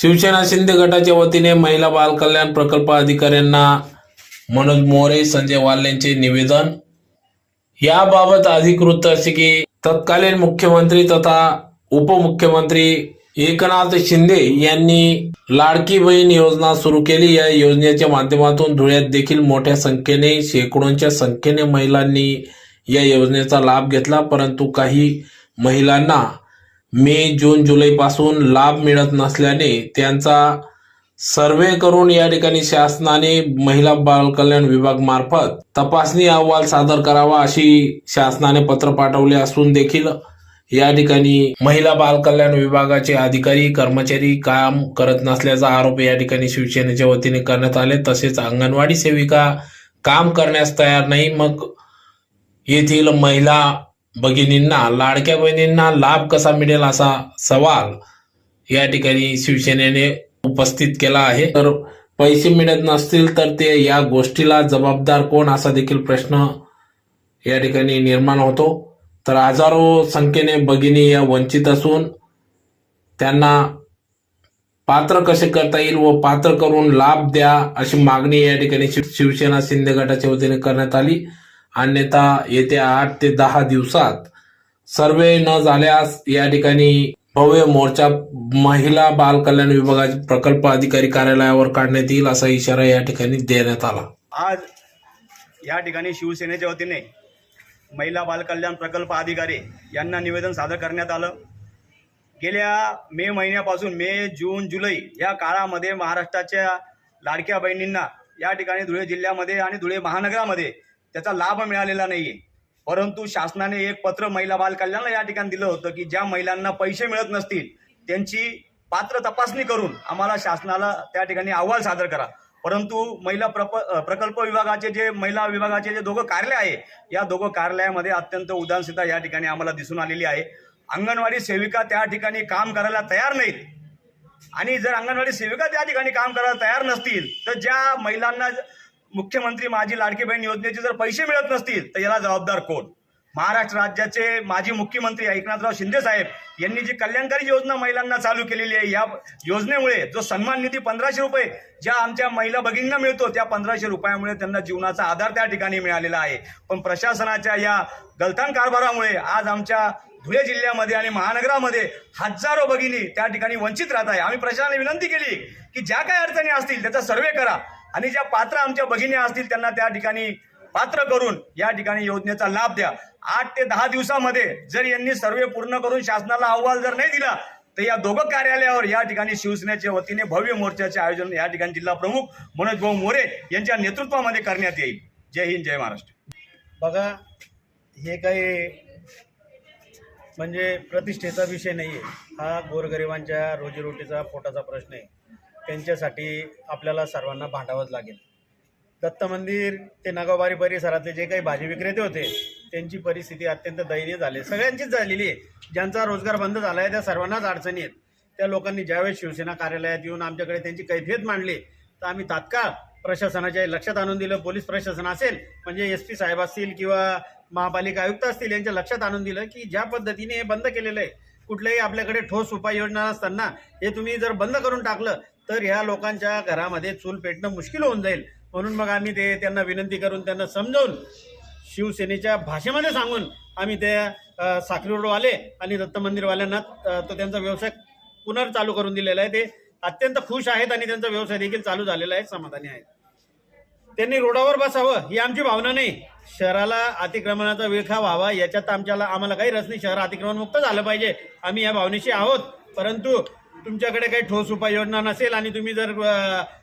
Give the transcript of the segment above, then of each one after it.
शिवसेना शिंदे गटाच्या वतीने महिला बाल कल्याण प्रकल्प अधिकाऱ्यांना मनोज मोरे संजय वाल्यांचे निवेदन. याबाबत अधिकृत असे की तत्कालीन मुख्यमंत्री तथा उपमुख्यमंत्री एकनाथ शिंदे यांनी लाडकी बहीण योजना सुरू केली. या योजनेच्या माध्यमातून धुळ्यात देखील मोठ्या संख्येने शेकडोंच्या संख्येने महिलांनी या योजनेचा लाभ घेतला. परंतु काही महिलांना मे जून जुलै पासून लाभ मिळत नसल्याने त्यांचा सर्वे करून या ठिकाणी शासनाने महिला बाल कल्याण विभाग मार्फत तपासणी अहवाल सादर करावा अशी शासनाने पत्र पाठवले असून देखील या ठिकाणी महिला बाल कल्याण विभागाचे अधिकारी कर्मचारी काम करत नसल्याचा आरोप या ठिकाणी शिवसेनेच्या वतीने करण्यात आले. तसेच अंगणवाडी सेविका काम करण्यास तयार नाही. मग येथील महिला भगिनींना लाडक्या बहिणींना लाभ कसा मिळेल असा सवाल या ठिकाणी शिवसेनेने उपस्थित केला आहे. तर पैसे मिळत नसतील तर ते या गोष्टीला जबाबदार कोण असा देखील प्रश्न या ठिकाणी निर्माण होतो. तर हजारो संख्येने भगिनी या वंचित असून त्यांना पात्र कसे करता येईल व पात्र करून लाभ द्या अशी मागणी या ठिकाणी शिव- शिवसेना शिंदे गटाच्या वतीने करण्यात आली. अन्यथा येत्या आठ ते दहा दिवसात सर्वे न झाल्यास या ठिकाणी भव्य मोर्चा महिला बाल कल्याण विभागाचे प्रकल्प अधिकारी कार्यालयावर काढण्यात येईल असा इशारा या ठिकाणी देण्यात आला. आज या ठिकाणी शिवसेनेच्या वतीने महिला बालकल्याण प्रकल्प अधिकारी यांना निवेदन सादर करण्यात आलं. गेल्या मे महिन्यापासून मे जून जुलै या काळामध्ये महाराष्ट्राच्या लाडक्या बहिणींना या ठिकाणी धुळे जिल्ह्यामध्ये आणि धुळे महानगरामध्ये त्याचा लाभ मिळालेला नाही आहे परंतु शासनाने एक पत्र महिला बाल कल्याणला या ठिकाणी दिलं होतं की ज्या महिलांना पैसे मिळत नसतील त्यांची पात्र तपासणी करून आम्हाला शासनाला त्या ठिकाणी अहवाल सादर करा. परंतु महिला प्रप प्रकल्प विभागाचे जे महिला विभागाचे जे दोघं कार्यालय आहे या दोघं कार्यालयामध्ये अत्यंत उदासीनता या ठिकाणी आम्हाला दिसून आलेली आहे. अंगणवाडी सेविका त्या ठिकाणी काम करायला तयार नाहीत. आणि जर अंगणवाडी सेविका त्या ठिकाणी काम करायला तयार नसतील तर ज्या महिलांना मुख्यमंत्री माझी लाडकी बहीण योजनेचे जर पैसे मिळत नसतील तर याला जबाबदार कोण? महाराष्ट्र राज्याचे माजी मुख्यमंत्री एकनाथराव शिंदे साहेब यांनी जी कल्याणकारी योजना महिलांना चालू केलेली आहे या योजनेमुळे जो सन्मान निधी पंधराशे रुपये ज्या आमच्या महिला भगिनींना मिळतो त्या पंधराशे रुपयामुळे त्यांना जीवनाचा आधार त्या ठिकाणी मिळालेला आहे. पण प्रशासनाच्या या गलथान कारभारामुळे आज आमच्या धुळे जिल्ह्यामध्ये आणि महानगरामध्ये हजारो भगिनी त्या ठिकाणी वंचित राहत आहे. आम्ही प्रशासनाला विनंती केली की ज्या काही अडचणी असतील त्याचा सर्वे करा. आणि ज्या पात्र आमच्या भगिनी असतील त्यांना त्या ठिकाणी पात्र करून या ठिकाणी योजनेचा लाभ द्या. आठ ते दहा दिवसामध्ये जर यांनी सर्वे पूर्ण करून शासनाला अहवाल जर नाही दिला तर या दोघं कार्यालयावर या ठिकाणी शिवसेनेच्या वतीने भव्य मोर्चाचे आयोजन या ठिकाणी जिल्हा प्रमुख मनोज भाऊ मोरे यांच्या नेतृत्वामध्ये करण्यात येईल. जय हिंद जय महाराष्ट्र. बघा हे काही म्हणजे प्रतिष्ठेचा विषय नाही आहे हा गोरगरिबांच्या रोजीरोटीचा पोटाचा प्रश्न आहे. त्यांच्यासाठी आपल्याला सर्वांना भांडावंच लागेल. दत्त मंदिर ते नगावारी परिसरातले जे काही भाजी विक्रेते होते त्यांची परिस्थिती अत्यंत दयनीय झाली. सगळ्यांचीच झालेली आहे. ज्यांचा रोजगार बंद झाला आहे त्या सर्वांनाच अडचणी आहेत. त्या लोकांनी ज्यावेळेस शिवसेना कार्यालयात येऊन आमच्याकडे त्यांची कैफियत मांडली तर आम्ही तात्काळ प्रशासनाच्या लक्षात आणून दिलं. पोलीस प्रशासन असेल म्हणजे एस पी साहेब असतील किंवा महापालिका आयुक्त असतील यांच्या लक्षात आणून दिलं की ज्या पद्धतीने हे बंद केलेलं आहे कुठल्याही आपल्याकडे ठोस उपाययोजना नसताना हे तुम्ही जर बंद करून टाकलं तर ह्या लोकांच्या घरामध्ये चूल पेटणं मुश्किल होऊन जाईल. म्हणून मग आम्ही ते त्यांना विनंती करून त्यांना समजावून शिवसेनेच्या भाषेमध्ये सांगून आम्ही ते साखरी रोडवाले आणि दत्त मंदिरवाल्यांना तो त्यांचा व्यवसाय पुनर्चालू करून दिलेला आहे. ते अत्यंत खुश आहेत आणि त्यांचा व्यवसाय देखील चालू झालेला आहे समाधानी आहेत. त्यांनी रोडावर बसावं ही आमची भावना नाही. शहराला अतिक्रमणाचा विळखा व्हावा याच्यात आमच्याला आम्हाला काही रस नाही. शहर अतिक्रमणमुक्त झालं पाहिजे. आम्ही या भावनेशी आहोत. परंतु तुमच्याकडे काही ठोस उपाययोजना नसेल आणि तुम्ही जर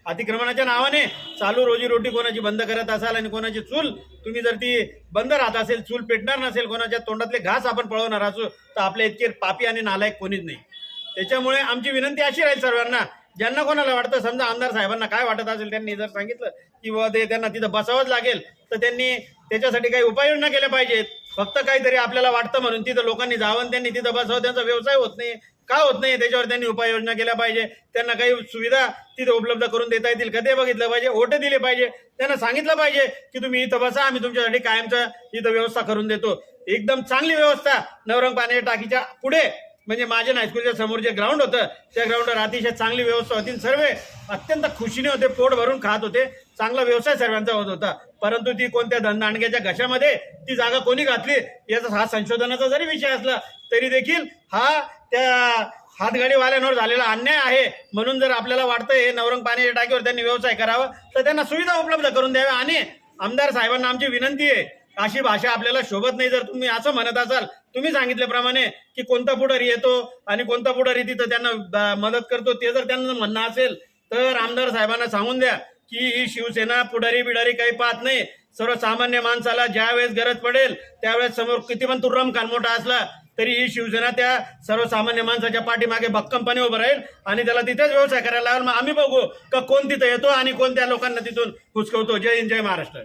अतिक्रमणाच्या नावाने चालू रोजीरोटी कोणाची बंद करत असाल आणि कोणाची चूल तुम्ही जर ती बंद राहत असेल चूल पेटणार नसेल कोणाच्या तोंडातले घास आपण पळवणार असू तर आपल्या इतके पापी आणि नालायक कोणीच नाही. त्याच्यामुळे आमची विनंती अशी राहील सर्वांना ज्यांना कोणाला वाटतं समजा आमदार साहेबांना काय वाटत असेल त्यांनी जर सांगितलं की बाबा ते त्यांना तिथं बसावंच लागेल तर त्यांनी त्याच्यासाठी काही उपाययोजना केल्या पाहिजेत. फक्त काहीतरी आपल्याला वाटतं म्हणून तिथं लोकांनी जावं त्यांनी तिथं बसावं त्यांचा व्यवसाय होत नाही. का होत नाही? त्याच्यावर त्यांनी उपाययोजना केल्या पाहिजे. त्यांना काही सुविधा तिथे उपलब्ध करून देता येतील का ते बघितलं पाहिजे. ओटे दिले पाहिजे. त्यांना सांगितलं पाहिजे की तुम्ही इथं बसा आम्ही तुमच्यासाठी कायमचं इथं व्यवस्था करून देतो. एकदम चांगली व्यवस्था. नवरंग पाण्याच्या टाकीच्या पुढे म्हणजे माझ्या हायस्कूलच्या समोर जे ग्राउंड होतं त्या ग्राउंडवर अतिशय चांगली व्यवस्था होती. सर्व अत्यंत खुशीने होते पोट भरून खात होते. चांगला व्यवसाय सर्वांचा होत होता. परंतु ती कोणत्या धनदांडग्याच्या घशामध्ये ती जागा कोणी घातली याचा हा संशोधनाचा जरी विषय असला तरी देखील हा त्या हातगाडीवाल्यांवर झालेला अन्याय आहे म्हणून जर आपल्याला वाटतं हे नवरंग पाण्याच्या टाकीवर त्यांनी व्यवसाय करावा तर त्यांना सुविधा उपलब्ध करून द्याव्या. आणि आमदार साहेबांना आमची विनंती आहे अशी भाषा आपल्याला शोभत नाही. जर तुम्ही असं म्हणत असाल तुम्ही सांगितल्याप्रमाणे की कोणता पुढारी येतो आणि कोणता पुढारी तिथं त्यांना मदत करतो ते जर त्यांना म्हणणं असेल तर आमदार साहेबांना सांगून द्या की ही शिवसेना पुढारी बिडारी काही पाहत नाही. सर्वसामान्य माणसाला ज्या वेळेस गरज पडेल त्यावेळेस समोर किती पण तुर्रम कानमोठा असला तरी ही शिवसेना त्या सर्वसामान्य माणसाच्या पाठीमागे भक्कमपणे उभं राहील आणि त्याला तिथेच व्यवसाय करायला लागेल मग आम्ही बघू का कोण तिथं येतो आणि कोण त्या लोकांना तिथून हुसकवतो. जय हिंद जय महाराष्ट्र.